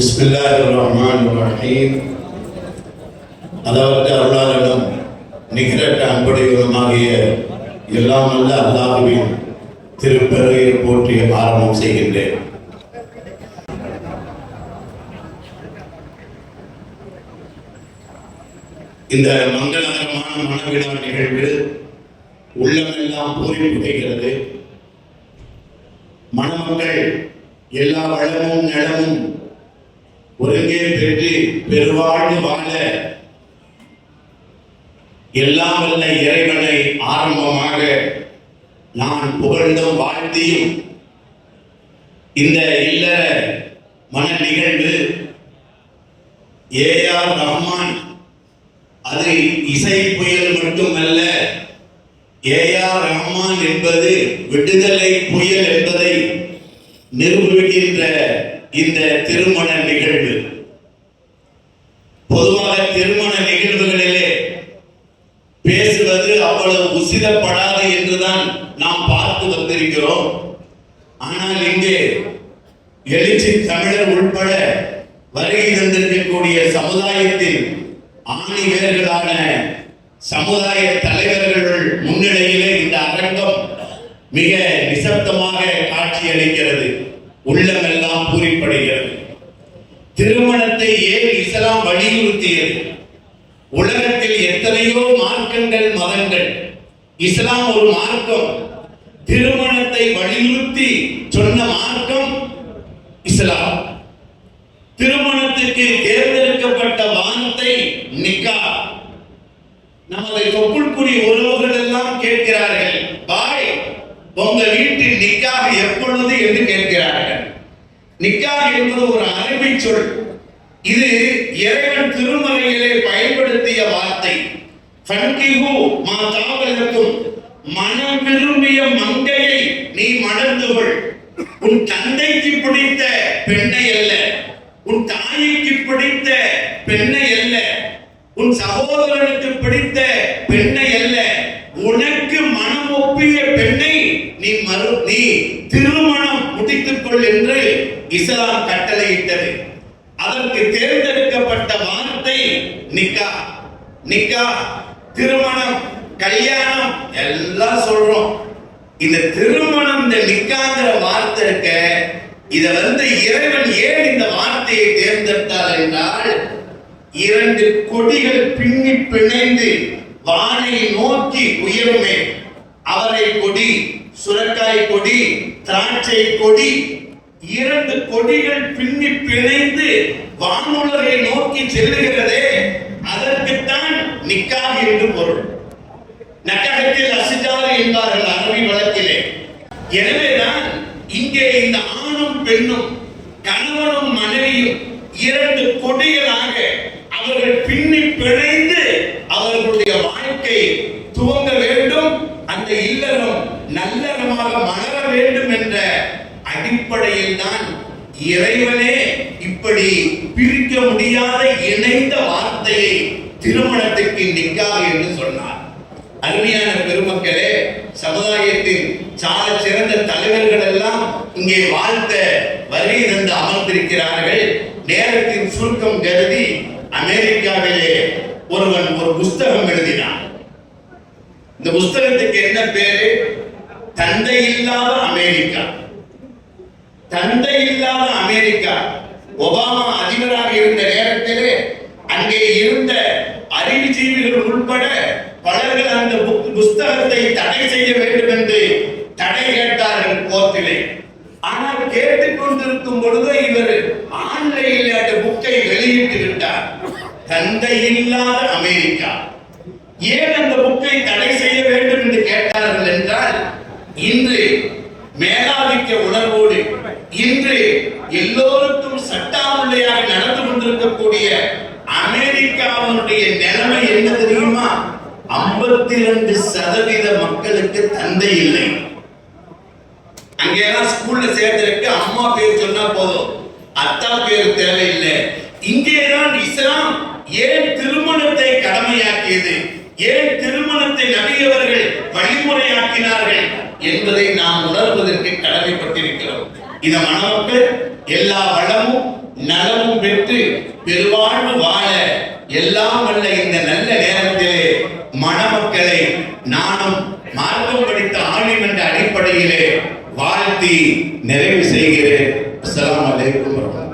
பிஸ்மில்லாஹ் ரஹ்மான் ரஹீம் அதாவது அருளாளனும் நிகரட்ட அன்புடையவருமாகிய எல்லாம் அல்ல அல்லாஹுவின் திருப்பெருகையை போற்றி ஆரம்பம் செய்கின்றேன். இந்த மங்களகரமான மனவிழா நிகழ்வு உள்ளமெல்லாம் பூரிப்புடைகிறது. மணமக்கள் எல்லா வளமும் நலமும் ஒருங்கே பெற்று பெருவாழ்வு வாழ எல்லாம் வல்ல இறைவனை ஆரம்பமாக நான் புகழ்ந்தும் வாழ்த்தியும் இந்த இல்லற மன நிகழ்வு ஏஆர் ரஹ்மான் அது இசை புயல் மட்டுமல்ல ஏஆர் ரஹ்மான் என்பது விடுதலை புயல் என்பதை நிரூபிக்கின்ற இந்த திருமண நிகழ்வு. பொதுவாக திருமண நிகழ்வுகளிலே பேசுவது அவ்வளவு உசிதப்படாது என்றுதான் நாம் பார்த்து வந்திருக்கிறோம். ஆனால் இங்கே எழுச்சி தமிழர் உட்பட வருகை தந்திருக்கக்கூடிய சமுதாயத்தின் ஆணி சமுதாய தலைவர்கள் முன்னிலையிலே இந்த அரங்கம் மிக நிசப்தமாக காட்சியளிக்கிறது. உள்ளமெல்லாம் பூரிப்படைகிறது. திருமணத்தை ஏன் இஸ்லாம் வலியுறுத்தியது? உலகத்தில் எத்தனையோ மார்க்கங்கள் மதங்கள். இஸ்லாம் ஒரு மார்க்கம். திருமணத்தை வலியுறுத்தி சொன்ன மார்க்கம் இஸ்லாம். திருமணத்திற்கு தேர்ந்தெடுக்கப்பட்ட வானத்தை நிக்கா. நமது தொப்புள்குடி உறவுகள் எல்லாம் கேட்கிறார்கள் பாய் உங்க வீட்டு நிக்காக எப்பொழுது என்று கேட்கிறார்கள். நிக்காக என்பது ஒரு அரபி சொல். இது இறைவன் திருமறையிலே பயன்படுத்திய வார்த்தை. ஃபன்கிஹு மா தாவலக்கும் மனம் விரும்பிய மங்கையை நீ மணந்து கொள். உன் தந்தைக்கு பிடித்த பெண்ணை அல்ல. உன் தாய்க்கு பிடித்த பெண்ணை அல்ல. உன் சகோதரனுக்கு பிடித்த பெண்ணை அல்ல உனக்கு மனம் ஒப்பிய பெண்ணை நீ மறு நீ திருமணம் முடித்துக் கொள் என்று இஸ்லாம் கட்டளையிட்டது. அதற்கு தேர்ந்தெடுக்கப்பட்ட வார்த்தை நிக்கா. நிக்கா திருமணம் கல்யாணம் எல்லாம் சொல்றோம். இந்த திருமணம் இந்த நிக்காங்கிற வார்த்தை இருக்க இத வந்து இறைவன் ஏன் இந்த வார்த்தையை தேர்ந்தெடுத்தார் என்றால் இரண்டு கொடிகள் பின்னி பிணைந்து வானை நோக்கி உயருமே. அவரை கொடி சுரக்காய் கொடி திராட்சை கொடி இரண்டு கொடிகள் பின்னி பிணைந்து வானுலகை நோக்கி செல்லுகிறதே அதற்குத்தான் நிக்காக என்று பொருள். நக்ககத்தில் அசிஜார் என்பார்கள் அரபி வழக்கிலே. எனவேதான் இங்கே இந்த ஆணும் பெண்ணும் கணவனும் மனைவியும் இரண்டு கொடிகளாக அவர்கள் பின்னி பிணைந்து அவர்களுடைய வாழ்க்கை துவங்க வேண்டும் அந்த இல்லறம் நல்லறமாக மலர வேண்டும் என்ற அடிப்படையில் தான் இறைவனே இப்படி பிரிக்க முடியாத இணைந்த வார்த்தையை திருமணத்துக்கு நிக்காக என்று சொன்னார். அருமையான பெருமக்களே சமுதாயத்தின் சால சிறந்த தலைவர்கள் எல்லாம் இங்கே வாழ்த்த வருகை தந்து அமர்ந்திருக்கிறார்கள். நேரத்தின் சுருக்கம் கருதி அமெரிக்காவிலே ஒருவன் ஒரு புஸ்தகம் எழுதினான். இந்த புஸ்தகத்துக்கு என்ன பேரு? தந்தை இல்லாத அமெரிக்கா. தந்தை இல்லாத அமெரிக்கா. ஒபாமா அதிபராக இருந்த நேரத்திலே அங்கே இருந்த அறிவுஜீவிகள் உட்பட பலர்கள் அந்த புக்- புஸ்தகத்தை தடை செய்ய வேண்டும் என்று தடை கேட்டார்கள் கோர்ட்டிலே. ஆனால் கேட்டுக்கொண்டிருக்கும் பொழுது இவர் ஆன்லைனில் அந்த புக்கை வெளியிட்டு விட்டார். தந்தை இல்லாத அமெரிக்கா. ஏன் அந்த புக்கை தடை செய்ய வேண்டும் என்று கேட்டார்கள் என்றால் இன்று மேலாதிக்க உணர்வோடு இன்று எல்லோருக்கும் சட்டாமுள்ளையாக நடந்து கொண்டிருக்கக்கூடிய அமெரிக்காவுடைய நிலைமை என்ன தெரியுமா? ஐம்பத்தி ரெண்டு சதவீத மக்களுக்கு தந்தை இல்லை. அங்கெல்லாம் ஸ்கூல்ல சேர்ந்திருக்கு. அம்மா பேர் சொன்னா போதும். அத்தா பேர் தேவையில்லை. இங்கேதான் இஸ்லாம் ஏன் திருமணத்தை கடமையாக்கியது? ஏன் திருமணத்தை நபியவர்கள் வழிமுறையாக்கினார்கள் என்பதை நாம் உணர்வது இந்த மணமக்கள் எல்லா வளமும் நலமும் பெருவாழ்வு வாழ எல்லாம் வல்ல இந்த நல்ல நேரத்திலே மணமக்களை நானும் மார்க்கம் படித்த ஆலிம் என்ற அடிப்படையிலே வாழ்த்தி நிறைவு செய்கிறேன். அஸ்லாம் அலைக்கும் வரஹ்மத்துல்லாஹி